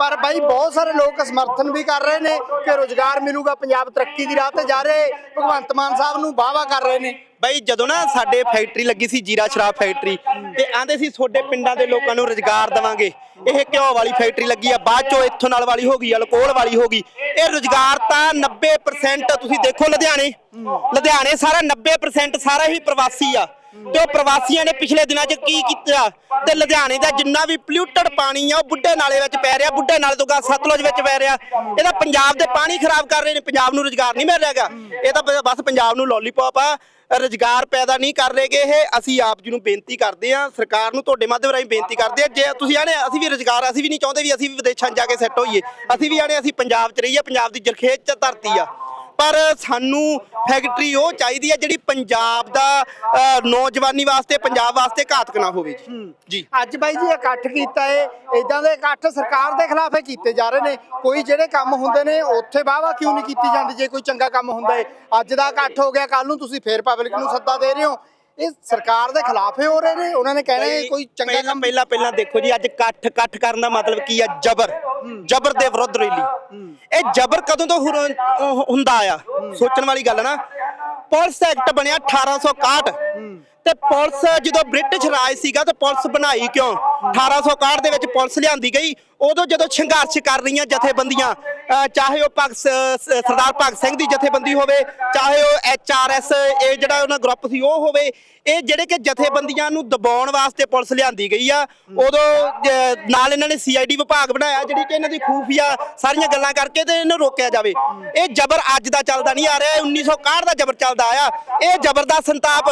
ਪਰ ਬਾਈ, ਬਹੁਤ ਸਾਰੇ ਲੋਕ ਸਮਰਥਨ ਵੀ ਕਰ ਰਹੇ ਨੇ ਕਿ ਰੋਜ਼ਗਾਰ ਮਿਲੂਗਾ, ਪੰਜਾਬ ਤਰੱਕੀ ਦੀ ਰਾਹ ਤੇ ਜਾ ਰਹੇ। ਭਗਵੰਤ ਮਾਨ ਸਾਹਿਬ ਨੂੰ ਵਾਅਵਾ ਕਰ ਰਹੇ ਨੇ। ਬਈ, ਜਦੋਂ ਨਾ ਸਾਡੇ ਫੈਕਟਰੀ ਲੱਗੀ ਸੀ, ਜੀਰਾ ਸ਼ਰਾਬ ਫੈਕਟਰੀ, ਤੇ ਆਂਦੇ ਸੀ, ਤੁਹਾਡੇ ਪਿੰਡਾਂ ਦੇ ਲੋਕਾਂ ਨੂੰ ਰੁਜ਼ਗਾਰ ਦੇਵਾਂਗੇ। ਇਹ ਘਿਓ ਵਾਲੀ ਫੈਕਟਰੀ ਲੱਗੀ ਆ, ਬਾਅਦ ਚੋਂ ਇਥੋਨਲ ਵਾਲੀ ਹੋ ਗਈ, ਅਲਕੋਹਲ ਵਾਲੀ ਹੋ ਗਈ। ਇਹ ਰੁਜ਼ਗਾਰ ਤਾਂ 90% ਤੁਸੀਂ ਦੇਖੋ ਲੁਧਿਆਣੇ। ਲੁਧਿਆਣੇ ਸਾਰਾ 90% ਸਾਰਾ ਹੀ ਪ੍ਰਵਾਸੀ ਆ। ਤੇ ਉਹ ਪ੍ਰਵਾਸੀਆਂ ਨੇ ਪਿਛਲੇ ਦਿਨਾਂ 'ਚ ਕੀ ਕੀਤਾ? ਤੇ ਲੁਧਿਆਣੇ ਦਾ ਜਿੰਨਾ ਵੀ ਪੋਲਿਊਟਡ ਪਾਣੀ ਆ, ਉਹ ਬੁੱਢੇ ਨਾਲੇ ਵਿੱਚ ਪੈ ਰਿਹਾ, ਬੁੱਢੇ ਨਾਲੇ ਤੋਂ ਗਾ ਸਤਲੁਜ ਵਿੱਚ ਪੈ ਰਿਹਾ। ਇਹਦਾ ਪੰਜਾਬ ਦੇ ਪਾਣੀ ਖਰਾਬ ਕਰ ਰਹੇ ਨੇ, ਪੰਜਾਬ ਨੂੰ ਰੁਜ਼ਗਾਰ ਨਹੀਂ ਮਿਲ ਰਿਹਾਗਾ ਇਹ ਤਾਂ ਬ- ਬਸ ਪੰਜਾਬ ਨੂੰ ਲੋਲੀਪੌਪ ਆ, ਰੁਜ਼ਗਾਰ ਪੈਦਾ ਨਹੀਂ ਕਰ ਰਹੇਗੇ ਇਹ। ਅਸੀਂ ਆਪ ਜੀ ਨੂੰ ਬੇਨਤੀ ਕਰਦੇ ਆ ਸਰਕਾਰ ਨੂੰ ਤੁਹਾਡੇ ਮਾਧਿਅਮ ਰਾਹੀਂ ਬੇਨਤੀ ਕਰਦੇ ਆ ਜੇ ਤੁਸੀਂ ਆਣੇ ਅਸੀਂ ਵੀ ਰੁਜ਼ਗਾਰ, ਅਸੀਂ ਵੀ ਨਹੀਂ ਚਾਹੁੰਦੇ ਵੀ ਅਸੀਂ ਵੀ ਵਿਦੇਸ਼ਾਂ 'ਚ ਜਾ ਕੇ ਸੈੱਟ ਹੋਈਏ। ਅਸੀਂ ਵੀ ਆਣੇ ਅਸੀਂ ਪੰਜਾਬ 'ਚ ਰਹੀਏ, ਪੰਜਾਬ ਦੀ ਜਰਖੇਜ 'ਚ ਧਰਤੀ ਆ। ਪਰ ਸਾਨੂੰ ਫੈਕਟਰੀ ਉਹ ਚਾਹੀਦੀ ਹੈ ਜਿਹੜੀ ਪੰਜਾਬ ਦਾ ਅ, ਨੌਜਵਾਨੀ ਵਾਸਤੇ ਪੰਜਾਬ ਵਾਸਤੇ ਘਾਤਕ ਨਾ ਹੋਵੇ ਜੀ। ਜੀ। ਅੱਜ ਬਾਈ ਜੀ ਇਕੱਠ ਕੀਤਾ ਏ ਇਦਾਂ ਦੇ ਇਕੱਠ ਸਰਕਾਰ ਦੇ ਖਿਲਾਫ ਹੀ ਕੀਤੇ ਜਾ ਰਹੇ ਨੇ। ਕੋਈ ਜਿਹੜੇ ਕੰਮ ਹੁੰਦੇ ਨੇ ਉੱਥੇ ਵਾਹਵਾ ਕਿਉਂ ਨਹੀਂ ਕੀਤੀ ਜਾਂਦੀ? ਜੇ ਕੋਈ ਚੰਗਾ ਕੰਮ ਹੁੰਦਾ ਏ ਅੱਜ ਦਾ ਇਕੱਠ ਹੋ ਗਿਆ ਕੱਲ ਨੂੰ ਤੁਸੀਂ ਫੇਰ ਪਬਲਿਕ ਨੂੰ ਸੱਦਾ ਦੇ ਰਹੇ ਹੋ। ਇਹ ਸਰਕਾਰ ਦੇ ਖਿਲਾਫ ਹੀ ਹੋ ਰਹੇ ਨੇ ਉਹਨਾਂ ਨੇ ਕਹਿਣਾ ਇਹ ਕੋਈ ਚੰਗਾ ਪਹਿਲਾਂ ਕੰਮ ਪਹਿਲਾਂ ਪਹਿਲਾਂ ਦੇਖੋ ਜੀ ਅੱਜ ਇਕੱਠ ਇਕੱਠ ਕਰਨ ਦਾ ਮਤਲਬ ਕੀ ਆ? ਜ਼ਬਰ। ਜ਼ਬਰ ਦੇ ਵਿਰੁੱਧ ਰੈਲੀ। ਇਹ ਜ਼ਬਰ ਕਦੋਂ ਤੋਂ ਹੁਰ- ਅਹ ਹੁੰਦਾ ਆ? ਸੋਚਣ ਵਾਲੀ ਗੱਲ ਨਾ। ਪੁਲਿਸ ਐਕਟ ਬਣਿਆ 1861 ਤੇ ਪੁਲਿਸ ਜਦੋਂ ਬ੍ਰਿਟਿਸ਼ ਰਾਜ ਸੀਗਾ ਤੇ ਪੁਲਿਸ ਬਣਾਈ ਕਿਉਂ? 1861 ਦੇ ਵਿੱਚ ਪੁਲਿਸ ਲਿਆਂਦੀ ਗਈ। ਉਦੋਂ ਜਦੋਂ ਸੰਘਰਸ਼ ਕਰ ਰਹੀਆਂ ਜਥੇਬੰਦੀਆਂ ਚਾਹੇ ਉਹ ਭਗਤ ਸਰਦਾਰ ਭਗਤ ਸਿੰਘ ਦੀ ਜਥੇਬੰਦੀ ਹੋਵੇ ਚਾਹੇ ਉਹ ਐਚਆਰਐਸ ਇਹ ਜਿਹੜਾ ਉਹਨਾਂ ਗਰੁੱਪ ਸੀ ਉਹ ਹੋਵੇ ਇਹ ਜਿਹੜੇ ਕਿ ਜਥੇਬੰਦੀਆਂ ਨੂੰ ਦਬਾਉਣ ਵਾਸਤੇ ਪੁਲਿਸ ਲਿਆਂਦੀ ਗਈ ਆ ਉਦੋਂ ਨਾਲ ਇਹਨਾਂ ਨੇ ਸੀਆਈਡੀ ਵਿਭਾਗ ਬਣਾਇਆ ਜਿਹੜੀ ਕਿ ਇਹਨਾਂ ਦੀ ਖੂਫੀਆ ਸਾਰੀਆਂ ਗੱਲਾਂ ਕਰਕੇ ਤੇ ਇਹਨੂੰ ਰੋਕਿਆ ਜਾਵੇ। ਇਹ ਜ਼ਬਰ ਅੱਜ ਦਾ ਚੱਲਦਾ ਨਹੀਂ ਆ ਰਿਹਾ ਇਹ 1961 ਦਾ ਜ਼ਬਰ ਚੱਲਦਾ ਆਇਆ। ਇਹ ਜ਼ਬਰ ਦਾ ਸੰਤਾਪ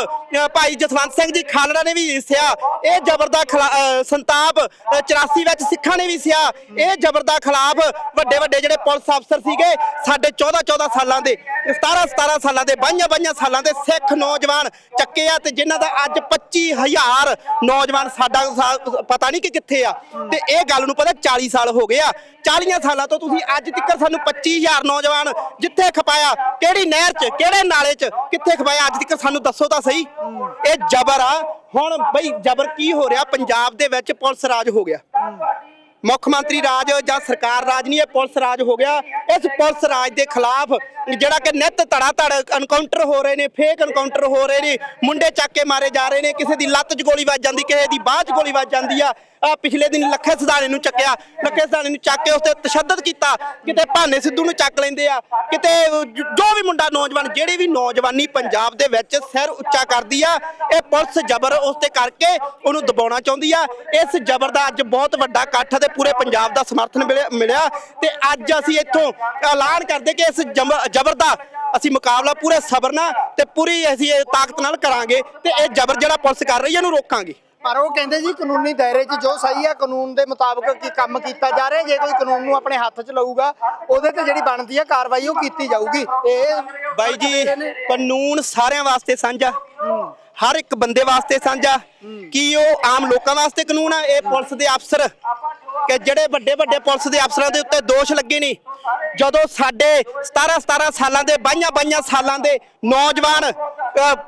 ਭਾਈ ਜਸਵੰਤ ਸਿੰਘ ਜੀ ਖਾਲੜਾ ਨੇ ਵੀ ਸਿਆ। ਇਹ ਜ਼ਬਰ ਦਾ ਖਿਲਾ- ਸੰਤਾਪ ਅ, 84 ਵਿੱਚ ਸਿੱਖਾਂ ਨੇ ਵੀ ਸਿਆ। ਇਹ ਜ਼ਬਰ ਦਾ ਖਿਲਾਫ ਵੱਡੇ ਵੱਡੇ ਜਿਹੜੇ ਪੁਲਿਸ ਅਫਸਰ ਸੀਗੇ ਸਾਡੇ 14 14 ਸਾਲਾਂ ਦੇ 17 17 ਸਾਲਾਂ ਦੇ 22 22 ਸਾਲਾਂ ਦੇ ਸਿੱਖ ਨੌਜਵਾਨ ਚੱਕੇ ਆ ਤੇ ਜਿਨ੍ਹਾਂ ਦਾ ਅੱਜ 25000 ਨੌਜਵਾਨ ਸਾਡਾ ਪਤਾ ਨਹੀਂ ਕਿ ਕਿੱਥੇ ਆ। ਤੇ ਇਹ ਗੱਲ ਨੂੰ ਪਤਾ 40 ਸਾਲ ਹੋ ਗਏ ਆ। 40 ਸਾਲਾਂ ਤੋਂ ਤੁਸੀਂ ਅੱਜ ਤੱਕ ਸਾਨੂੰ 25000 ਨੌਜਵਾਨ ਜਿੱਥੇ ਖਪਾਇਆ, ਕਿਹੜੀ ਨਹਿਰ 'ਚ, ਕਿਹੜੇ ਨਾਲੇ 'ਚ, ਕਿੱਥੇ ਖਪਾਇਆ, ਅੱਜ ਤੱਕ ਸਾਨੂੰ ਦੱਸੋ ਤਾਂ ਸਹੀ। ਇਹ ਜ਼ਬਰ ਆ। ਹੁਣ ਬਈ ਜ਼ਬਰ ਕੀ ਹੋ ਰਿਹਾ? ਪੰਜਾਬ ਦੇ ਵਿੱਚ ਪੁਲਿਸ ਰਾਜ ਹੋ ਗਿਆ। ਮੁੱਖ ਮੰਤਰੀ ਰਾਜ ਜਾਂ ਸਰਕਾਰ ਰਾਜ ਨਹੀਂ, ਇਹ ਪੁਲਿਸ ਰਾਜ ਹੋ ਗਿਆ। ਇਸ ਪੁਲਿਸ ਰਾਜ ਦੇ ਖਿਲਾਫ ਜਿਹੜਾ ਕਿ ਨਿੱਤ ਧੜਾ ਧੜ ਐਨਕਾਊਂਟਰ ਹੋ ਰਹੇ ਨੇ ਫੇਕ ਐਨਕਾਊਂਟਰ ਹੋ ਰਹੇ ਨੇ, ਮੁੰਡੇ ਚੱਕ ਕੇ ਮਾਰੇ ਜਾ ਰਹੇ ਨੇ, ਕਿਸੇ ਦੀ ਲੱਤ 'ਚ ਗੋਲੀ ਵੱਜ ਜਾਂਦੀ, ਕਿਸੇ ਦੀ ਬਾਹ 'ਚ ਗੋਲੀ ਵੱਜ ਜਾਂਦੀ ਆ। ਪਿਛਲੇ ਦਿਨ ਲੱਖੇ ਸਿਧਾਣੇ ਨੂੰ ਚੱਕਿਆ, ਲੱਖੇ ਸਿਧਾਣੇ ਨੂੰ ਚੱਕ ਕੇ ਉਸ ਤੇ ਤਸ਼ੱਦਦ ਕੀਤਾ। ਕਿਤੇ ਭਾਨੇ ਸਿੱਧੂ ਨੂੰ ਚੱਕ ਲੈਂਦੇ ਆ, ਕਿਤੇ ਜੋ ਵੀ ਮੁੰਡਾ ਨੌਜਵਾਨ, ਜਿਹੜੀ ਵੀ ਨੌਜਵਾਨੀ ਪੰਜਾਬ ਦੇ ਵਿੱਚ ਸਿਰ ਉੱਚਾ ਕਰਦੀ ਆ, ਇਹ ਪੁਲਿਸ ਜ਼ਬਰ ਉਸ ਤੇ ਕਰਕੇ ਉਹਨੂੰ ਦਬਾਉਣਾ ਚਾਹੁੰਦੀ ਆ। ਇਸ ਜ਼ਬਰ ਦਾ ਅੱਜ ਬਹੁਤ ਵੱਡਾ ਇਕੱਠ ਤੇ ਪੂਰੇ ਪੰਜਾਬ ਦਾ ਸਮਰਥਨ ਮਿਲਿਆ- ਮਿਲਿਆ। ਤੇ ਅੱਜ ਅਸੀਂ ਇੱਥੋਂ ਐਲਾਨ ਕਰਦੇ ਕਿ ਇਸ ਜਮ- ਜ਼ਬਰ ਦਾ ਅਸੀਂ ਮੁਕਾਬਲਾ ਪੂਰੇ ਸਬਰ ਨਾਲ ਤੇ ਪੂਰੀ ਅਸੀਂ ਤਾਕਤ ਨਾਲ ਕਰਾਂਗੇ ਤੇ ਇਹ ਜ਼ਬਰ ਜਿਹੜਾ ਪੁਲਿਸ ਕਰ ਰਹੀ ਹੈ ਇਹਨੂੰ ਰੋਕਾਂਗੇ। ਪਰ ਉਹ ਕਹਿੰਦੇ ਜੀ ਕਾਨੂੰਨੀ ਦਾਇਰੇ 'ਚ ਜੋ ਸਹੀ ਆ, ਕਾਨੂੰਨ ਦੇ ਮੁਤਾਬਕ ਕੀ ਕੰਮ ਕੀਤਾ ਜਾ ਰਿਹਾ, ਜੇ ਕੋਈ ਕਾਨੂੰਨ ਨੂੰ ਆਪਣੇ ਹੱਥ 'ਚ ਲਊਗਾ, ਉਹਦੇ ਤੇ ਜਿਹੜੀ ਬਣਦੀ ਆ ਕਾਰਵਾਈ ਉਹ ਕੀਤੀ ਜਾਊਗੀ। ਇਹ ਬਾਈ ਜੀ, ਕਾਨੂੰਨ ਸਾਰਿਆਂ ਵਾਸਤੇ ਸਾਂਝਾ, ਹਰ ਇੱਕ ਬੰਦੇ ਵਾਸਤੇ ਸਾਂਝਾ। ਕੀ ਉਹ ਆਮ ਲੋਕਾਂ ਵਾਸਤੇ ਕਾਨੂੰਨ ਆ? ਇਹ ਪੁਲਿਸ ਦੇ ਅਫਸਰ। ਕਿ ਜਿਹੜੇ ਵੱਡੇ ਵੱਡੇ ਪੁਲਿਸ ਦੇ ਅਫਸਰਾਂ ਦੇ ਉੱਤੇ ਦੋਸ਼ ਲੱਗੇ ਨੇ। ਜਦੋਂ ਸਾਡੇ 17 17 ਸਾਲਾਂ ਦੇ 22 22 ਸਾਲਾਂ ਦੇ ਨੌਜਵਾਨ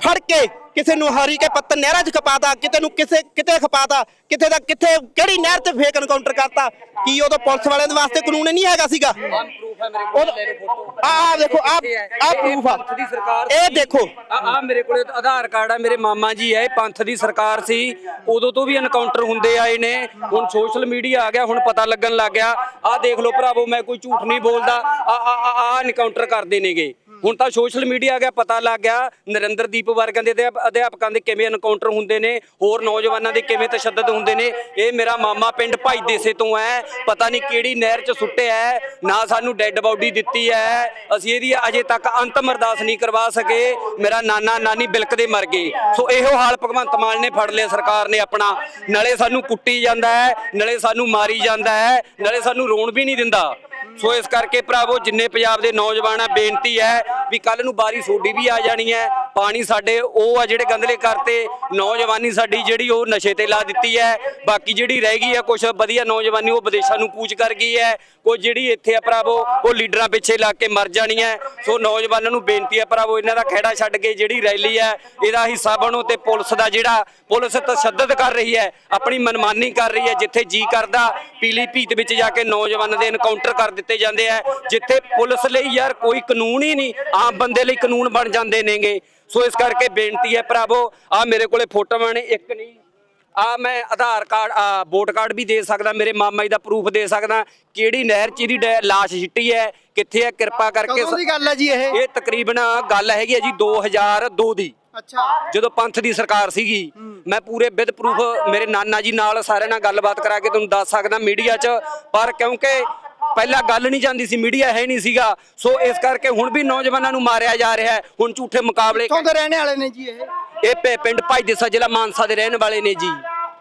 ਫੜ ਕੇ ਕਿਸੇ ਨੂੰ ਹਰੀ ਕੇ ਪੱਤਨ ਨਹਿਰਾਂ 'ਚ ਖਪਾਤਾ, ਕਿਤੇ ਨੂੰ ਕਿਸੇ, ਕਿਤੇ ਖਪਾਤਾ, ਕਿਤੇ ਦਾ ਕਿੱਥੇ ਕਿਹੜੀ ਨਹਿਰ ਤੇ ਫੇਕ ਐਨਕਾਊਂਟਰ ਕਰਤਾ। ਕੀ ਉਦੋਂ ਪੁਲਿਸ ਵਾਲਿਆਂ ਦੇ ਵਾਸਤੇ ਕਾਨੂੰਨ ਨਹੀਂ ਹੈਗਾ ਸੀਗਾ? ਪ੍ਰੂਫ ਹੈ ਮੇਰੇ ਕੋਲ ਲੈ ਲਓ ਫੋਟੋ ਆ ਆ ਦੇਖੋ, ਆ ਆ ਪ੍ਰੂਫ ਆ। ਪੰਥ ਦੀ ਸਰਕਾਰ ਇਹ ਦੇਖੋ। ਆ ਆ ਮੇਰੇ ਕੋਲੇ ਆਧਾਰ ਕਾਰਡ ਆ, ਮੇਰੇ ਮਾਮਾ ਜੀ ਹੈ ਇਹ ਪੰਥ ਦੀ ਸਰਕਾਰ ਸੀ। ਉਦੋਂ ਤੋਂ ਵੀ ਐਨਕਾਊਂਟਰ ਹੁੰਦੇ ਆਏ ਨੇ। ਹੁਣ ਸੋਸ਼ਲ ਮੀਡੀਆ ਆ ਗਿਆ, ਹੁਣ ਪਤਾ ਲੱਗਣ ਲੱਗ ਗਿਆ। ਆ ਦੇਖ ਲਓ ਭਰਾਵੋ, ਮੈਂ ਕੋਈ ਝੂਠ ਨਹੀਂ ਬੋਲਦਾ। ਆ ਆ, ਆ- ਆ ਐਨਕਾਊਂਟਰ ਕਰਦੇ ਨੇਗੇ। ਹੁਣ ਤਾਂ ਸੋਸ਼ਲ ਮੀਡੀਆ ਆ ਗਿਆ, ਪਤਾ ਲੱਗ ਗਿਆ ਨਰਿੰਦਰਦੀਪ ਵਰਗਾਂ ਦੇ ਅਧਿਆਪ- ਅਧਿਆਪਕਾਂ ਦੇ ਕਿਵੇਂ ਐਨਕਾਊਂਟਰ ਹੁੰਦੇ ਨੇ, ਹੋਰ ਨੌਜਵਾਨਾਂ ਦੇ ਕਿਵੇਂ ਤਸ਼ੱਦਦ ਹੁੰਦੇ ਨੇ, ਇਹ ਮੇਰਾ ਮਾਮਾ ਪਿੰਡ ਭਾਈ ਦੇਸੇ ਤੋਂ ਹੈ, ਪਤਾ ਨਹੀਂ ਕਿਹੜੀ ਨਹਿਰ 'ਚ ਸੁੱਟਿਆ ਹੈ, ਨਾ ਸਾਨੂੰ ਡੈੱਡ ਬਾਡੀ ਦਿੱਤੀ ਹੈ, ਅਸੀਂ ਇਹਦੀ ਅਜੇ ਤੱਕ ਅੰਤਮ ਅਰਦਾਸ ਨਹੀਂ ਕਰਵਾ ਸਕੇ, ਮੇਰਾ ਨਾਨਾ ਨਾਨੀ ਬਿਲਕਦੇ ਮਰ ਗਏ। ਸੋ ਇਹੋ ਹਾਲ ਭਗਵੰਤ ਮਾਨ ਨੇ ਫੜ ਲਿਆ, ਸਰਕਾਰ ਨੇ ਆਪਣਾ। ਨਾਲੇ ਸਾਨੂੰ ਕੁੱਟੀ ਜਾਂਦਾ ਹੈ, ਨਾਲੇ ਸਾਨੂੰ ਮਾਰੀ ਜਾਂਦਾ ਹੈ, ਨਾਲੇ ਸਾਨੂੰ ਰੋਣ ਵੀ ਨਹੀਂ ਦਿੰਦਾ। ਸੋ ਇਸ ਕਰਕੇ ਭਰਾਵੋ, ਜਿੰਨੇ ਪੰਜਾਬ ਦੇ ਨੌਜਵਾਨ ਨੌਜਵਾਨਾਂ ਬੇਨਤੀ ਹੈ ਵੀ ਕੱਲ ਨੂੰ ਬਾਰੀ ਸੋਡੀ ਵੀ ਆ ਜਾਣੀ ਹੈ। ਪਾਣੀ ਸਾਡੇ, ਉਹ ਆ ਜਿਹੜੇ ਗੰਦਲੇ ਕਰਤੇ ਨੌਜਵਾਨੀ ਸਾਡੀ ਜਿਹੜੀ ਉਹ ਨਸ਼ੇ ਤੇ ਲਾ ਦਿੱਤੀ ਹੈ। ਬਾਕੀ ਜਿਹੜੀ ਰਹਿ ਗਈ ਹੈ ਕੁਝ ਵਧੀਆ ਨੌਜਵਾਨੀ ਉਹ ਵਿਦੇਸ਼ਾਂ ਨੂੰ ਕੂਚ ਕਰ ਗਈ ਹੈ। ਕੋਈ ਜਿਹੜੀ ਇੱਥੇ ਆ ਭਰਾਵੋ, ਉਹ ਲੀਡਰਾਂ ਪਿੱਛੇ ਲੱਗ ਕੇ ਮਰ ਜਾਣੀ ਹੈ। ਸੋ ਨੌਜਵਾਨਾਂ ਨੂੰ ਬੇਨਤੀ ਹੈ ਭਰਾਵੋ, ਇਹਨਾਂ ਦਾ ਖਹਿੜਾ ਛੱਡ ਕੇ ਜਿਹੜੀ ਰੈਲੀ ਹੈ, ਇਹਦਾ ਹਿੱਸਾ ਬਣੋ ਤੇ ਪੁਲਿਸ ਦਾ ਜਿਹੜਾ, ਪੁਲਿਸ ਤਸ਼ੱਦਦ ਕਰ ਰਹੀ ਹੈ, ਆਪਣੀ ਮਨਮਾਨੀ ਕਰ ਰਹੀ ਹੈ, ਜਿੱਥੇ ਜੀ ਕਰਦਾ, ਪੀਲੀ ਭੀਤ ਵਿੱਚ ਜਾ ਕੇ ਨੌਜਵਾਨਾਂ ਦੇ ਐਨਕਾਊਂਟਰ ਕਰ ਦਿੱਤੇ ਜਾਂਦੇ ਆ। ਜਿੱਥੇ ਪੁਲਿਸ ਲਈ ਯਾਰ ਕੋਈ ਕਾਨੂੰਨ ਹੀ ਨਹੀਂ, ਆਮ ਬੰਦੇ ਲਈ ਕਾਨੂੰਨ ਬਣ ਜਾਂਦੇ ਨੇਗੇ। ਸੋ ਇਸ ਕਰਕੇ ਬੇਨਤੀ ਹੈ ਭਰਾਵੋ ਆ ਮੇਰੇ ਕੋਲੇ ਫੋਟੋਆਂ ਨੇ ਇੱਕ ਨਹੀਂ। ਆ ਮੈਂ ਆਧਾਰ ਕਾਰਡ ਆ ਵੋਟ ਕਾਰਡ ਵੀ ਦੇ ਸਕਦਾ ਮੇਰੇ ਮਾਮਾ ਜੀ ਦਾ ਪ੍ਰੂਫ ਦੇ ਸਕਦਾ। ਕਿਹੜੀ ਨਹਿਰ ਚ ਇਹਦੀ ਡੈ- ਲਾਸ਼ ਛਿੱਟੀ ਹੈ ਕਿੱਥੇ ਹੈ ਕਿਰਪਾ ਕਰਕੇ ਕਦੋਂ ਦੀ ਗੱਲ ਹੈ ਜੀ ਇਹ? ਇਹ ਤਕਰੀਬਨ ਗੱਲ ਹੈਗੀ ਹੈ ਜੀ 2002 ਦੀ। ਅੱਛਾ। ਜਦੋਂ ਪੰਥ ਦੀ ਸਰਕਾਰ ਸੀਗੀ ਮੈਂ ਪੂਰੇ ਵਿਦ ਪ੍ਰੂਫ ਮੇਰੇ ਨਾਨਾ ਜੀ ਨਾਲ ਸਾਰਿਆਂ ਨਾਲ ਗੱਲਬਾਤ ਕਰਾ ਕੇ ਤੁਹਾਨੂੰ ਦੱਸ ਸਕਦਾ ਮੀਡੀਆ 'ਚ ਪਰ ਕਿਉਂਕਿ ਪਹਿਲਾਂ ਗੱਲ ਨਹੀਂ ਜਾਂਦੀ ਸੀ ਮੀਡੀਆ ਹੈ ਨਹੀਂ ਸੀਗਾ। ਸੋ ਇਸ ਕਰਕੇ ਹੁਣ ਵੀ ਨੌਜਵਾਨਾਂ ਨੂੰ ਮਾਰਿਆ ਜਾ ਰਿਹਾ ਹੈ। ਹੁਣ ਝੂਠੇ ਮੁਕਾਬਲੇ ਕਿੱਥੋਂ ਦੇ ਰਹਿਣੇ ਵਾਲੇ ਨੇ ਜੀ ਇਹ? ਇਹ ਪੇ- ਪਿੰਡ ਭਾਈ ਦੇਸਾ ਜ਼ਿਲ੍ਹਾ ਮਾਨਸਾ ਦੇ ਰਹਿਣ ਵਾਲੇ ਨੇ ਜੀ।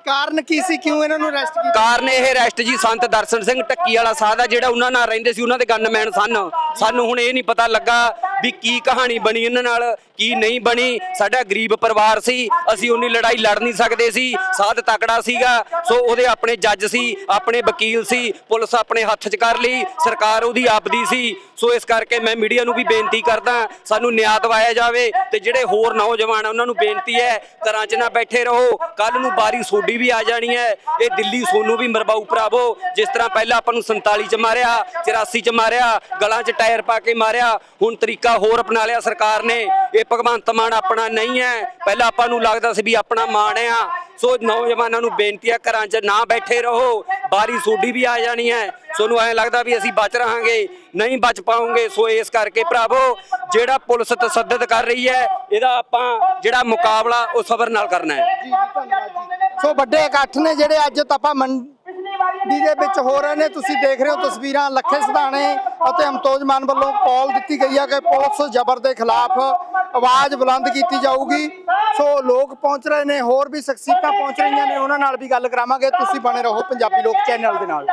ਕਾਰਨ ਕੀ ਸੀ? ਕਿਉਂ ਇਹਨਾਂ ਨੂੰ ਅਰੈਸਟ ਕੀਤਾ? ਕਾਰਨ ਇਹ ਰੈਸਟ ਜੀ ਸੰਤ ਦਰਸ਼ਨ ਸਿੰਘ ਟੱਕੀ ਵਾਲਾ ਸਾਧ ਆ ਜਿਹੜਾ ਉਹਨਾਂ ਨਾਲ ਰਹਿੰਦੇ ਸੀ ਉਹਨਾਂ ਦੇ ਗਨਮੈਨ ਸਨ। ਸਾਨੂੰ ਹੁਣ ਇਹ ਨਹੀਂ ਪਤਾ ਲੱਗਾ ਵੀ ਕੀ ਕਹਾਣੀ ਬਣੀ ਇਹਨਾਂ ਨਾਲ। ਕੀ ਨਹੀਂ ਬਣੀ? ਸਾਡਾ ਗਰੀਬ ਪਰਿਵਾਰ ਸੀ, ਅਸੀਂ ਉਨੀ ਲੜਾਈ ਲੜ ਨਹੀਂ ਸਕਦੇ ਸੀ। ਸਾਧ ਤਕੜਾ ਸੀਗਾ, ਸੋ ਉਹਦੇ ਆਪਣੇ ਜੱਜ ਸੀ, ਆਪਣੇ ਵਕੀਲ ਸੀ, ਪੁਲਿਸ ਆਪਣੇ ਹੱਥ 'ਚ ਕਰ ਲਈ, ਸਰਕਾਰ ਉਹਦੀ ਆਪਦੀ ਸੀ। ਸੋ ਇਸ ਕਰਕੇ ਮੈਂ ਮੀਡੀਆ ਨੂੰ ਵੀ ਬੇਨਤੀ ਕਰਦਾ, ਸਾਨੂੰ ਨਿਆਂ ਦਿਵਾਇਆ ਜਾਵੇ ਤੇ ਜਿਹੜੇ ਹੋਰ ਨੌਜਵਾਨ ਆ, ਉਹਨਾਂ ਨੂੰ ਬੇਨਤੀ ਹੈ, ਘਰਾਂ 'ਚ ਨਾ ਬੈਠੇ ਰਹੋ। ਕੱਲ ਨੂੰ ਬਾਰੀ ਸੋਡੀ ਵੀ ਆ ਜਾਣੀ ਹੈ। ਇਹ ਦਿੱਲੀ ਸੋਨੂੰ ਵੀ ਮਰਵਾਊ ਭਰਾਵੋ। ਜਿਸ ਤਰ੍ਹਾਂ ਪਹਿਲਾਂ ਆਪਾਂ ਨੂੰ 47 ਚ ਮਾਰਿਆ 84 ਚ ਮਾਰਿਆ, ਗਲਾਂ 'ਚ ਟਾਇਰ ਪਾ ਕੇ ਮਾਰਿਆ, ਹੁਣ ਤਰੀਕਾ ਹੋਰ ਅਪਣਾ ਲਿਆ ਸਰਕਾਰ ਨੇ। ਇਹ ਭਗਵੰਤ ਮਾਨ ਆਪਣਾ ਨਹੀਂ ਹੈ। ਪਹਿਲਾਂ ਆਪਾਂ ਨੂੰ ਲੱਗਦਾ ਸੀ ਵੀ ਆਪਣਾ ਮਾਣ ਆ ਸੋ ਨੌਜਵਾਨਾਂ ਨੂੰ ਬੇਨਤੀ ਆ ਘਰਾਂ 'ਚ ਨਾ ਬੈਠੇ ਰਹੋ, ਬਾਰੀ ਸੋਡੀ ਵੀ ਆ ਜਾਣੀ ਹੈ। ਸੋਨੂੰ ਐਂ ਲੱਗਦਾ ਵੀ ਅਸੀਂ ਬਚ ਰਹਾਂਗੇ, ਨਹੀਂ ਬਚ ਪਾਉਂਗੇ। ਸੋ ਇਸ ਕਰਕੇ ਭਰਾਵੋ, ਜਿਹੜਾ ਪੁਲਿਸ ਤਸੱਦਦ ਕਰ ਰਹੀ ਹੈ, ਇਹਦਾ ਆਪਾਂ ਜਿਹੜਾ ਮੁਕਾਬਲਾ ਉਹ ਸਬਰ ਨਾਲ ਕਰਨਾ ਹੈ। ਸੋ ਵੱਡੇ ਇਕੱਠ ਨੇ ਜਿਹੜੇ ਅੱਜ ਤਪਾ ਮੰਡੀ ਦੇ ਵਿੱਚ ਹੋ ਰਹੇ ਨੇ ਤੁਸੀਂ ਦੇਖ ਰਹੇ ਹੋ ਤਸਵੀਰਾਂ ਲੱਖੇ ਸਿਧਾਣੇ ਅਤੇ ਅਮਤੋਜ ਮਾਨ ਵੱਲੋਂ ਕਾਲ ਦਿੱਤੀ ਗਈ ਹੈ ਕਿ ਪੁਲਿਸ ਜ਼ਬਰ ਦੇ ਖਿਲਾਫ ਆਵਾਜ਼ ਬੁਲੰਦ ਕੀਤੀ ਜਾਊਗੀ। ਸੋ ਲੋਕ ਪਹੁੰਚ ਰਹੇ ਨੇ ਹੋਰ ਵੀ ਸ਼ਖਸੀਅਤਾਂ ਪਹੁੰਚ ਰਹੀਆਂ ਨੇ ਉਹਨਾਂ ਨਾਲ ਵੀ ਗੱਲ ਕਰਾਵਾਂਗੇ। ਤੁਸੀਂ ਬਣੇ ਰਹੋ ਪੰਜਾਬੀ ਲੋਕ ਚੈਨਲ ਦੇ ਨਾਲ।